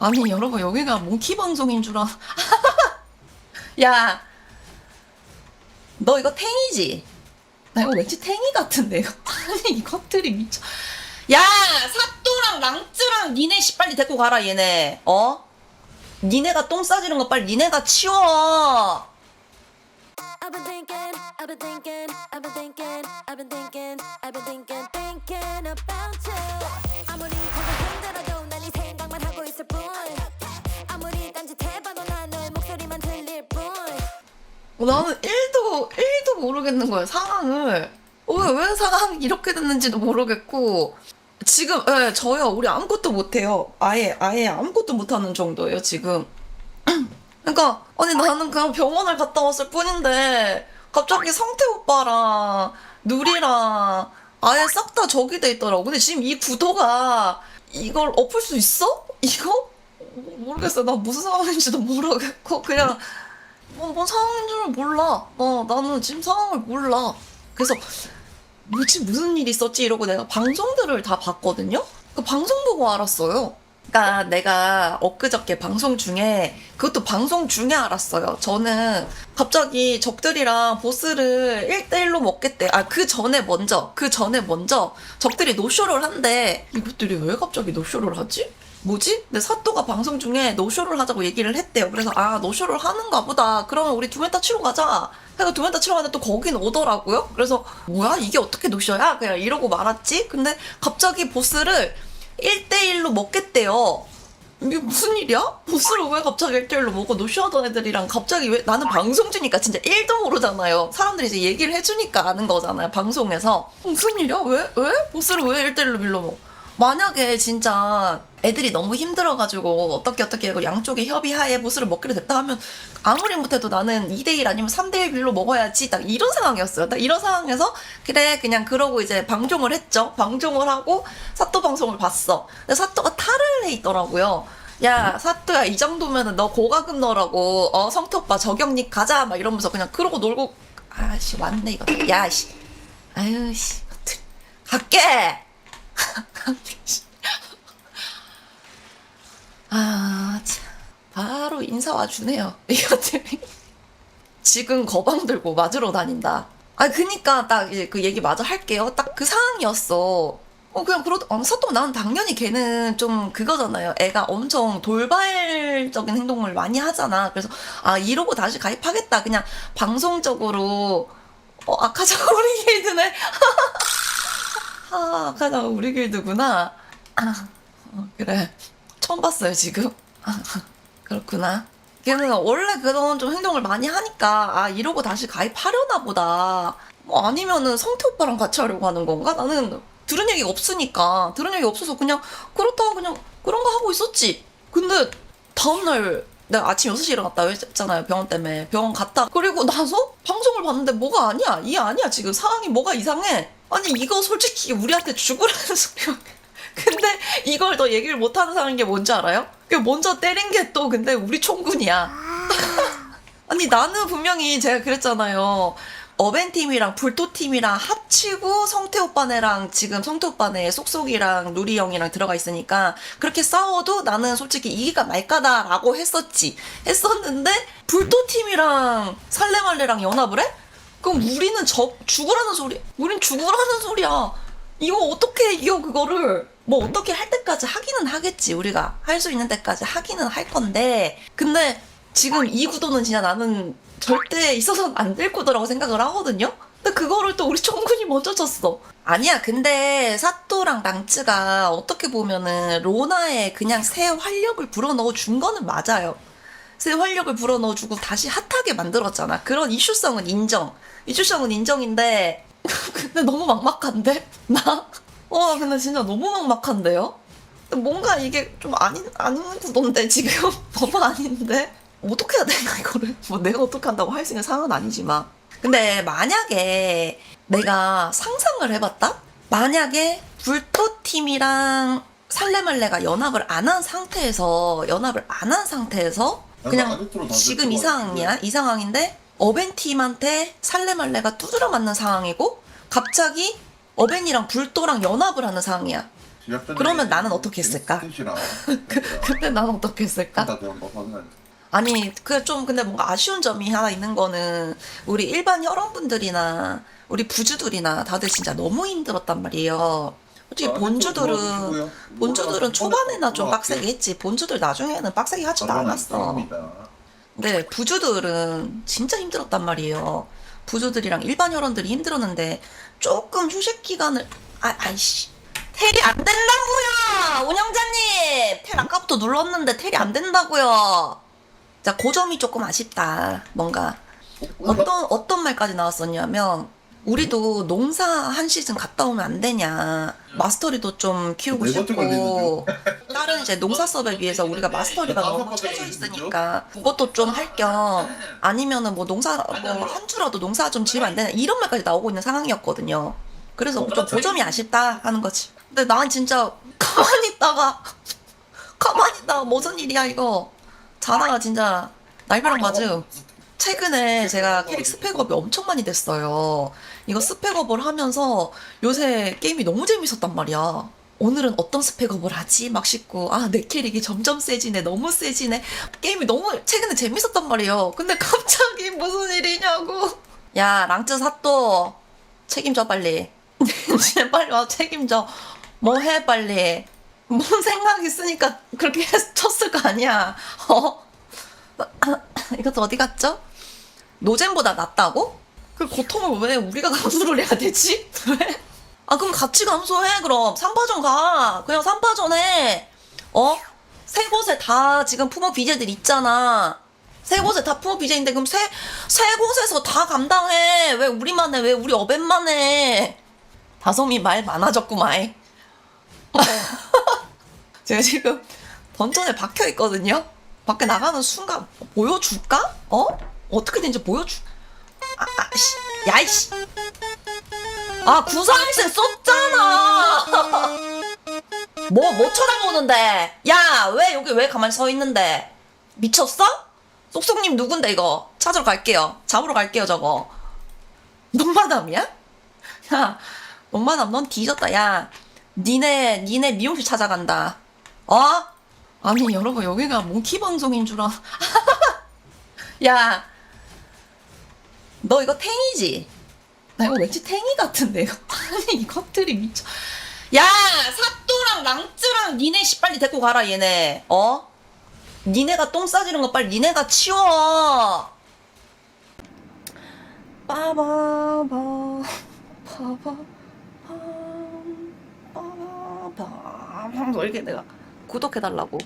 아니 여러분 여기가 몽키 방송인 줄 알. 야, 너 이거 탱이지? 나 이거 왠지 탱이 같은데 이거. 아니 이 것들이 미쳐. 야, 사또랑 랑쯔랑 니네 씨 빨리 데리고 가라 얘네. 어? 니네가 똥 싸지는 거 빨리 니네가 치워. 아무리 고 나는 1도, 1도 모르겠는 거야, 상황을. 어, 왜, 왜 상황이 이렇게 됐는지도 모르겠고. 지금, 예, 저요, 우리 아무것도 못해요. 아예, 아예 아무것도 못하는 정도예요, 지금. 그러니까, 아니, 나는 그냥 병원을 갔다 왔을 뿐인데, 갑자기 성태 오빠랑, 누리랑, 아예 싹다 적이 돼 있더라고. 근데 지금 이 구도가, 이걸 엎을 수 있어? 이거? 모르겠어요. 나 무슨 상황인지도 모르겠고, 그냥, 뭐, 뭔 상황인 줄 몰라. 어, 나는 지금 상황을 몰라. 그래서 뭐지 무슨 일이 있었지 이러고 내가 방송들을 다 봤거든요. 그 방송 보고 알았어요. 그러니까 내가 엊그저께 방송 중에 그것도 방송 중에 알았어요. 저는 갑자기 적들이랑 보스를 1대1로 먹겠대. 아, 그 전에 먼저, 그 전에 먼저 적들이 노쇼를 한대. 이것들이 왜 갑자기 노쇼를 하지? 뭐지? 근데 사또가 방송 중에 노쇼를 하자고 얘기를 했대요. 그래서 아 노쇼를 하는가 보다. 그러면 우리 두메타 치러 가자. 해서 두메타 치러 가는데 또 거긴 오더라고요. 그래서 뭐야 이게 어떻게 노쇼야? 그냥 이러고 말았지. 근데 갑자기 보스를 1대1로 먹겠대요. 이게 무슨 일이야? 보스를 왜 갑자기 1대1로 먹어? 노쇼하던 애들이랑 갑자기 왜 나는 방송 중이니까 진짜 1도 모르잖아요. 사람들이 이제 얘기를 해주니까 아는 거잖아요. 방송에서 무슨 일이야? 왜? 왜? 보스를 왜 1대1로 밀러 먹어? 만약에 진짜 애들이 너무 힘들어가지고 어떻게 어떻게 양쪽에 협의하에 보스를 먹기로 됐다 하면 아무리 못해도 나는 2대1 아니면 3대1 빌로 먹어야지 딱 이런 상황이었어요. 딱 이런 상황에서 그래 그냥 그러고 이제 방종을 했죠. 방종을 하고 사또 방송을 봤어. 근데 사또가 탈을 해 있더라고요. 야 사또야 이 정도면은 너 고가금 넣으라고. 어 성태 오빠 저격닉 가자. 막 이러면서 그냥 그러고 놀고. 아씨 왔네 이거. 야씨. 아유 씨. 갈게 아, 참. 바로 인사 와주네요. 이것들이. 지금 거방 들고 맞으러 다닌다. 아, 그니까 딱 이제 그 얘기 마저 할게요. 딱 그 상황이었어. 어, 그냥 그러다, 어, 사또 나는 당연히 걔는 좀 그거잖아요. 애가 엄청 돌발적인 행동을 많이 하잖아. 그래서, 아, 이러고 다시 가입하겠다. 그냥 방송적으로, 어, 아카자가 우리 길드네. 아, 아카자가 우리 길드구나. 아, 어, 그래. 처음 봤어요, 지금. 아, 그렇구나. 걔는 원래 그런 좀 행동을 많이 하니까, 아, 이러고 다시 가입하려나 보다. 뭐 아니면은 성태 오빠랑 같이 하려고 하는 건가? 나는 들은 얘기가 없으니까. 들은 얘기 없어서 그냥, 그렇다, 그냥 그런 거 하고 있었지. 근데 다음날 내가 아침 6시에 일어났다 했잖아요, 병원 때문에. 병원 갔다. 그리고 나서 방송을 봤는데 뭐가 아니야. 이 아니야, 지금 상황이 뭐가 이상해. 아니, 이거 솔직히 우리한테 죽으라는 소리야. 근데 이걸 더 얘기를 못하는 사람인 게 뭔지 알아요? 그 먼저 때린 게 또 근데 우리 총군이야. 아니 나는 분명히 제가 그랬잖아요. 어벤팀이랑 불토팀이랑 합치고 성태 오빠네랑 지금 성태 오빠네 쏙쏙이랑 누리 형이랑 들어가 있으니까 그렇게 싸워도 나는 솔직히 이기가 말까다라고 했었지. 했었는데 불토팀이랑 살레말레랑 연합을 해? 그럼 우리는 저 죽으라는 소리. 우린 죽으라는 소리야. 이거 어떻게 이겨 그거를 뭐 어떻게 할 때까지 하기는 하겠지 우리가 할 수 있는 때까지 하기는 할 건데 근데 지금 이 구도는 진짜 나는 절대 있어서는 안 될 구도라고 생각을 하거든요 근데 그거를 또 우리 총군이 먼저 쳤어 아니야 근데 사또랑 랑츠가 어떻게 보면은 로나에 그냥 새 활력을 불어넣어 준 거는 맞아요 새 활력을 불어넣어주고 다시 핫하게 만들었잖아 그런 이슈성은 인정 이슈성은 인정인데 근데 너무 막막한데? 나? 와, 근데 진짜 너무 막막한데요? 뭔가 이게 좀 아닌, 아닌 구도인데, 지금? 너무 아닌데? 어떻게 해야 되나, 이거를? 뭐 내가 어떻게 한다고 할 수 있는 상황은 아니지만. 근데 만약에 내가 상상을 해봤다? 만약에 불토팀이랑 살레말레가 연합을 안 한 상태에서, 연합을 안 한 상태에서, 그냥 지금 이 상황이야? 이 상황인데, 어벤팀한테 살레말레가 두드려 맞는 상황이고 갑자기 어벤이랑 불도랑 연합을 하는 상황이야. 그러면 나는 어떻게 했을까? 스킨이랑 그때 난 어떻게 했을까? 아니 그 좀 근데 뭔가 아쉬운 점이 하나 있는 거는 우리 일반 혈원분들이나 우리 부주들이나 다들 진짜 너무 힘들었단 말이에요. 솔직히 아, 본주들은 도와주시고요. 본주들은 초반에나 좀 몰라, 빡세게 했지. 본주들 나중에는 빡세게 하지도 않았어. 근데 부주들은 진짜 힘들었단 말이에요. 부주들이랑 일반 혈원들이 힘들었는데 조금 휴식 기간을 아 아이씨 텔이 안 된다고요 운영자님 텔 아까부터 눌렀는데 텔이 안 된다고요. 자, 그 점이 조금 아쉽다. 뭔가 어떤 어떤 말까지 나왔었냐면 우리도 농사 한 시즌 갔다 오면 안 되냐. 마스터리도 좀 키우고 네 번째 싶고 다른 이제 농사 수업에 비해서 우리가 마스터리가 너무 쳐져? 있으니까 그것도 좀 할 겸 아니면은 뭐 농사 뭐한 주라도 농사 좀 지으면 안 되냐 이런 말까지 나오고 있는 상황이었거든요. 그래서 좀그 점이 아쉽다 하는 거지. 근데 난 진짜 가만히 있다가 가만히 있다가 무슨 일이야 이거. 자다가 진짜 날벼락 맞음. 최근에 제가 캐릭 스펙업이 엄청 많이 됐어요. 이거 스펙업을 하면서 요새 게임이 너무 재밌었단 말이야. 오늘은 어떤 스펙업을 하지? 막 싶고, 아, 내 캐릭이 점점 세지네, 너무 세지네. 게임이 너무 최근에 재밌었단 말이에요. 근데 갑자기 무슨 일이냐고. 야, 랑쯔 사또. 책임져, 빨리. 진짜 빨리 와, 책임져. 뭐 해, 빨리. 뭔 생각 있으니까 그렇게 쳤을 거 아니야. 어? 이것도 어디 갔죠? 노잼보다 낫다고? 그 고통을 왜 우리가 감수를 해야 되지? 왜? 아 그럼 같이 감수해 그럼 3파전 가 그냥 3파전 해 어? 세 곳에 다 지금 품어 BJ들 있잖아 세 곳에 다 품어 BJ인데 그럼 세, 세 곳에서 다 감당해 왜 우리만 해왜 우리 어벤만 해 다솜이 말 많아졌구만 제가 지금 던전에 박혀 있거든요. 밖에 나가는 순간 보여줄까? 어? 어떻게 된지 보여줄? 아, 아, 씨, 야, 이씨. 아, 구사일세 썼잖아. 뭐, 뭐 쳐다보는데? 야, 왜 여기 왜 가만히 서 있는데? 미쳤어? 쏙쏙님 누군데 이거? 찾으러 갈게요. 잡으러 갈게요 저거. 농마담이야? 야, 농마담 넌 뒤졌다. 야, 니네 니네 미용실 찾아간다. 어? 아니 여러분 여기가 몽키 방송인 줄 알. 야, 너 이거 탱이지? 나 이거 왠지 탱이 같은데 이거. 아니 이것들이 미쳐. 야, 사또랑 랑쯔랑 니네 씨 빨리 데리고 가라 얘네. 어? 니네가 똥 싸지는 거 빨리 니네가 치워. 빠바바 바바 빠바바 이렇게 내가 구독해달라고